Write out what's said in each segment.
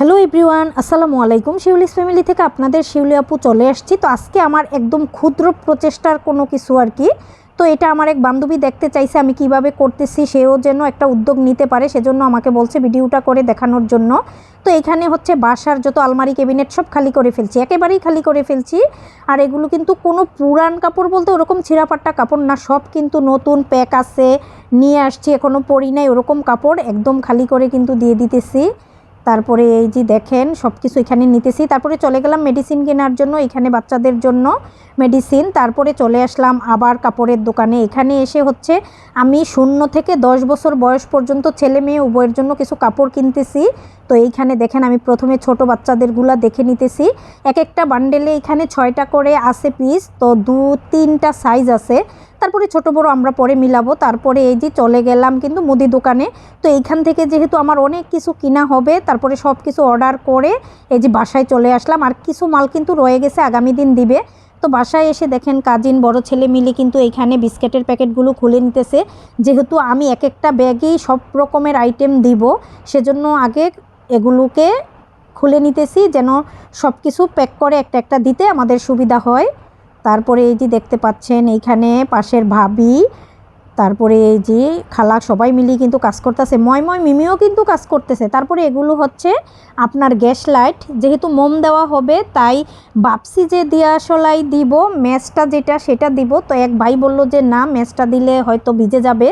Hello everyone আসসালামু আলাইকুম। Shiuli's family থেকে আপনাদের শিউলি আপু চলে আসছি। তো আজকে আমার একদম ক্ষুদ্র প্রচেষ্টার কোনো কিছু আর কি। তো এটা আমার এক বান্ধবী দেখতে চাইছে আমি কীভাবে করতেছি, সেও যেন একটা উদ্যোগ নিতে পারে, সেজন্য আমাকে বলছে ভিডিওটা করে দেখানোর জন্য। তো এখানে হচ্ছে বাসার যত আলমারি, ক্যাবিনেট সব খালি করে ফেলছি, একেবারেই খালি করে ফেলছি। আর এগুলো কিন্তু কোনো পুরান কাপড় বলতে ওরকম ছিঁড়াপাট্টা কাপড় না, সব কিন্তু নতুন প্যাক আছে, নিয়ে আসছি এখনও পরি নাই, ওরকম কাপড় একদম খালি করে কিন্তু দিয়ে দিতেছি। তারপরে এই যে দেখেন সব কিছু এখানে নিতেছি। তারপরে চলে গেলাম মেডিসিন কেনার জন্য, এখানে বাচ্চাদের জন্য মেডিসিন তারপরে চলে আসলাম আবার কাপড়ের দোকানে। এখানে এসে হচ্ছে আমি শূন্য থেকে দশ বছর বয়স পর্যন্ত ছেলে মেয়ে উভয়ের জন্য কিছু কাপড় কিনতেছি। তো এইখানে দেখেন, আমি প্রথমে ছোট বাচ্চাদেরগুলা দেখে নিতেছি। এক একটা বান্ডেলে এখানে ছয়টা করে আছে পিস তো দু তিনটা সাইজ আছে। তারপরে ছোট বড় আমরা পরে মিলাবো। তারপরে এই যে চলে গেলাম কিন্তু মুদি দোকানে। তো এইখান থেকে যেহেতু আমার অনেক কিছু কিনা হবে, তারপরে সব কিছু অর্ডার করে এই যে বাসায় চলে আসলাম। আর কিছু মাল কিন্তু রয়ে গেছে, আগামী দিন দিবে। তো বাসায় এসে দেখেন কাজিন, বড় ছেলে মিলে কিন্তু এইখানে বিস্কেটের প্যাকেটগুলো খুলে নিতেছে। যেহেতু আমি এক একটা ব্যাগেই সব রকমের আইটেম দিব, সেজন্য আগে এগুলোকে খুলে নিতেছি যেন সব কিছু প্যাক করে একটা একটা দিতে আমাদের সুবিধা হয়। তারপরে এই যে দেখতে পাচ্ছেন, এইখানে পাশের ভাবি, তারপরে এই যে খালা, সবাই মিলিয়ে কিন্তু কাজ করতেছে। ময় ময় মিমিও কিন্তু কাজ করতেছে। তারপরে এগুলো হচ্ছে আপনার গ্যাস লাইট। যেহেতু মোম দেওয়া হবে, তাই বাপসি যে দিয়া সলাই দিব, ম্যাচটা যেটা সেটা দিব। তো এক ভাই বলল যে, না, ম্যাচটা দিলে হয়তো ভিজে যাবে।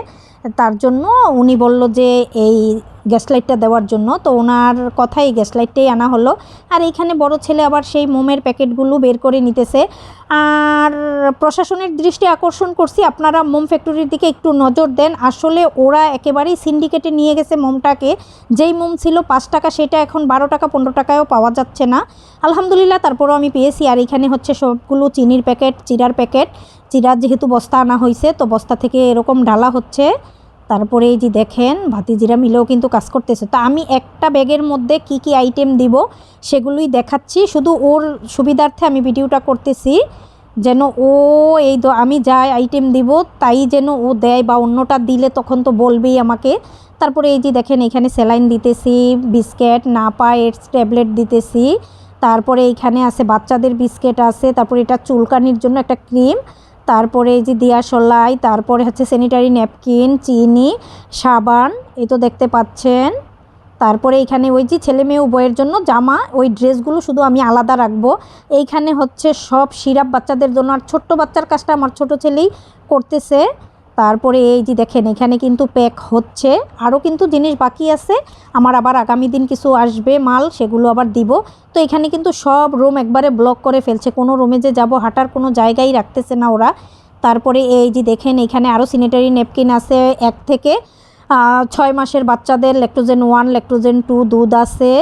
তার জন্য উনি বলল যে, এই গ্যাস লাইটটা দেওয়ার জন্য। তো ওনার কথাই গ্যাস লাইটটাই আনা হলো। আর এইখানে বড় ছেলে আবার সেই মোমের প্যাকেটগুলো বের করে নিতেছে। আর প্রশাসনের দৃষ্টি আকর্ষণ করছি, আপনারা মোম ফ্যাক্টরির দিকে একটু নজর দেন। আসলে ওরা একেবারেই সিন্ডিকেটে নিয়ে গেছে মোমটাকে। যেই মোম ছিল পাঁচ টাকা, সেটা এখন বারো টাকা, পনেরো টাকায়ও পাওয়া যাচ্ছে না। আলহামদুলিল্লাহ, তারপরও আমি পেয়েছি। আর এখানে হচ্ছে সবগুলো চিনির প্যাকেট, চিরার প্যাকেট। চিরার যেহেতু বস্তা আনা হয়েছে তো বস্তা থেকে এরকম ঢালা হচ্ছে। তারপরে এই যে দেখেন, ভাতিজিরা মিলেও কিন্তু কাজ করতেছে। তো আমি একটা ব্যাগের মধ্যে কি কি আইটেম দিব সেগুলোই দেখাচ্ছি। শুধু ওর সুবিধার্থে আমি ভিডিওটা করতেছি, যেন ও এই আমি যা আইটেম দিব, তাই যেন ও দেয় বা অন্যটা দিলে তখন তো বলবেই আমাকে। তারপরে এই যে দেখেন, এখানে স্যালাইন দিতেছি, বিস্কেট, নাপা, এডস, ট্যাবলেট দিতেছি। তারপরে এইখানে আছে, বাচ্চাদের বিস্কেট আছে। তারপরে এটা চুলকানির জন্য একটা ক্রিম। তারপরে এই যে দিয়াশলাই তারপরে হচ্ছে স্যানিটারি ন্যাপকিন চিনি, সাবান এই তো দেখতে পাচ্ছেন। তারপরে এখানে ওই যে ছেলে মেয়ে উভয়ের জন্য জামা, ওই ড্রেসগুলো শুধু আমি আলাদা রাখব। এইখানে হচ্ছে সব সিরাপ বাচ্চাদের জন্য, আর ছোট্ট বাচ্চার কাজটা আমার ছোট ছেলেই করতেছে। তারপরে এই যে দেখেন, এখানে কিন্তু প্যাক হচ্ছে। আরও কিন্তু জিনিস বাকি আছে। আমার আবার আগামী দিন কিছু আসবে, মাল, সেগুলো আবার দিব। তো এখানে কিন্তু সব রুম একবারে ব্লক করে ফেলছে। কোনো রুমে যে যাব হাঁটার কোনো জায়গাই রাখতেছে না ওরা। তারপরে এই যে দেখেন, এখানে আরও স্যানিটারি নেপকিন আছে এক থেকে ছয় মাসের বাচ্চাদের ল্যাক্টোজেন ওয়ান ল্যাক্টোজেন টু দুধ আছে।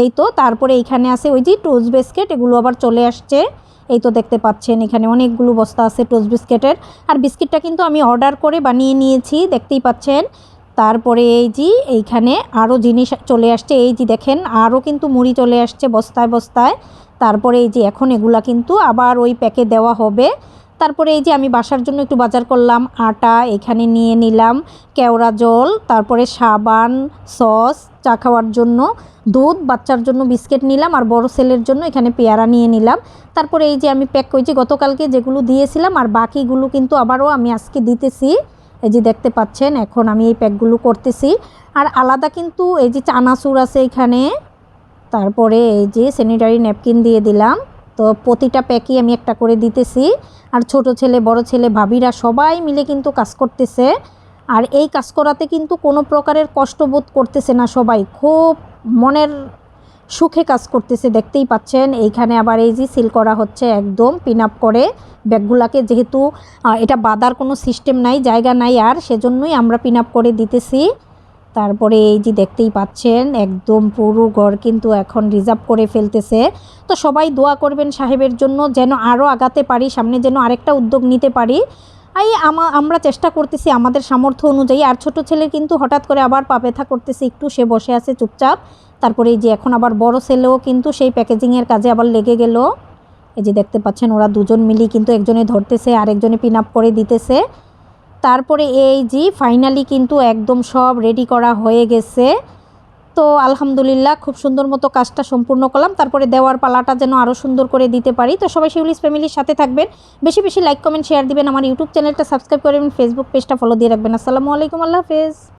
এই তো, তারপরে এইখানে আছে ওই যে টোজ বিস্কেট এগুলো আবার চলে আসছে। এই তো দেখতে পাচ্ছেন, এখানে অনেকগুলো বস্তা আছে টোস্ট বিস্কিটের আর বিস্কিটটা কিন্তু আমি অর্ডার করে বানিয়ে নিয়েছি, দেখতেই পাচ্ছেন। তারপরে এই যে এইখানে আরও জিনিস চলে আসছে, এই যে দেখেন আরও কিন্তু মুড়ি চলে আসছে বস্তায় বস্তায়। তারপরে এই যে এখন এগুলা কিন্তু আবার ওই প্যাকে দেওয়া হবে। তারপরে এই যে আমি বাসার জন্য একটু বাজার করলাম, আটা এখানে নিয়ে নিলাম, কেওড়া জল, তারপরে সাবান, সস, চা খাওয়ার জন্য, দুধ, বাচ্চার জন্য বিস্কিট নিলাম আর বড় ছেলের জন্য এখানে পেয়ারা নিয়ে নিলাম। তারপরে এই যে আমি প্যাক করেছি গতকালকে যেগুলো দিয়েছিলাম আর বাকিগুলো কিন্তু আবারও আমি আজকে দিতেছি। এই যে দেখতে পাচ্ছেন, এখন আমি এই প্যাকগুলো করতেছি। আর আলাদা কিন্তু এই যে চানাচুর আছে এখানে, তারপরে এই যে স্যানিটারি ন্যাপকিন দিয়ে দিলাম। তো প্রতিটা প্যাকই আমি একটা করে দিতেছি। আর ছোট ছেলে, বড় ছেলে, ভাবিরা সবাই মিলে কিন্তু কাজ করতেছে। আর এই কাজ করাতে কিন্তু কোনো প্রকারের কষ্টবোধ করতেছে না সবাই। খুব মনের সুখে কাজ করতেছে, দেখতেই পাচ্ছেন। এইখানে আবার এই যে সিল করা হচ্ছে একদম পিন আপ করে ব্যাগগুলাকে। যেহেতু এটা বাঁধার কোনো সিস্টেম নাই, জায়গা নাই আর, সেজন্যই আমরা পিন আপ করে দিতেছি। তারপরে এই যে দেখতেই পাচ্ছেন, একদম পুরো ঘর কিন্তু এখন রিজার্ভ করে ফেলতেছে। তো সবাই দোয়া করবেন সাহেবের জন্য যেন আরও আগাতে পারি, সামনে যেন আরেকটা উদ্যোগ নিতে পারি। এই আমা, আমরা চেষ্টা করতেছি আমাদের সামর্থ্য অনুযায়ী, আর ছোট ছেলে কিন্তু হঠাৎ করে আবার পা ব্যথা করতেছে, একটু সে বসে আছে চুপচাপ। তারপরে এই যে এখন আবার বড় ছেলেও কিন্তু সেই প্যাকেজিংয়ের কাজে আবার লেগে গেল। এই যে দেখতে পাচ্ছেন, ওরা দুজন মিলি কিন্তু একজনে ধরতেছে, আরেকজনে পিন আপ করে দিতেছে। তারপরে এই জি ফাইনালি কিন্তু একদম সব রেডি করা হয়ে গেছে। তো আলহামদুলিল্লাহ খুব সুন্দর মতো কাজটা সম্পূর্ণ করলাম। তারপরে দেওয়ার পালাটা যেন আরও সুন্দর করে দিতে পারি। তো সবাই শিউলিস ফ্যামিলির সাথে থাকবেন। বেশি বেশি লাইক কমেন্ট শেয়ার দিবেন। আমার ইউটিউব চ্যানেলটা সাবস্ক্রাইব করবেন ফেসবুক পেজটা ফলো দিয়ে রাখবেন। আসসালামু আলাইকুম, আল্লাহ হাফেজ।